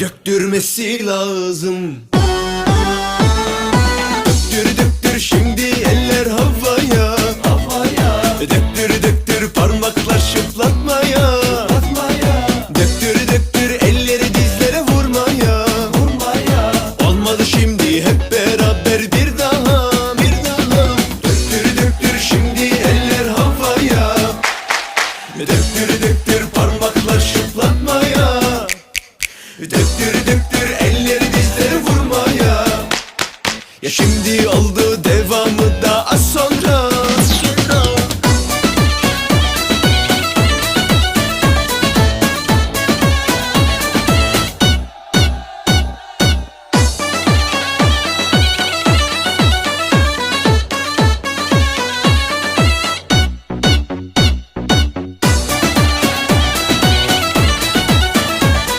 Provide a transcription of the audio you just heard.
döktürmesi lazım. Döktür döktür şimdi eller havaya. Havaya. Döktür döktür parmaklar şıplatmaya Döktür döktür elleri dizlere vurmaya. Vurmaya. Olmadı şimdi hep beraber bir daha bir daha. Döktür döktür şimdi eller havaya. Döktür döktür Döktür döktür elleri dizlere vurmaya. Ya şimdi oldu devam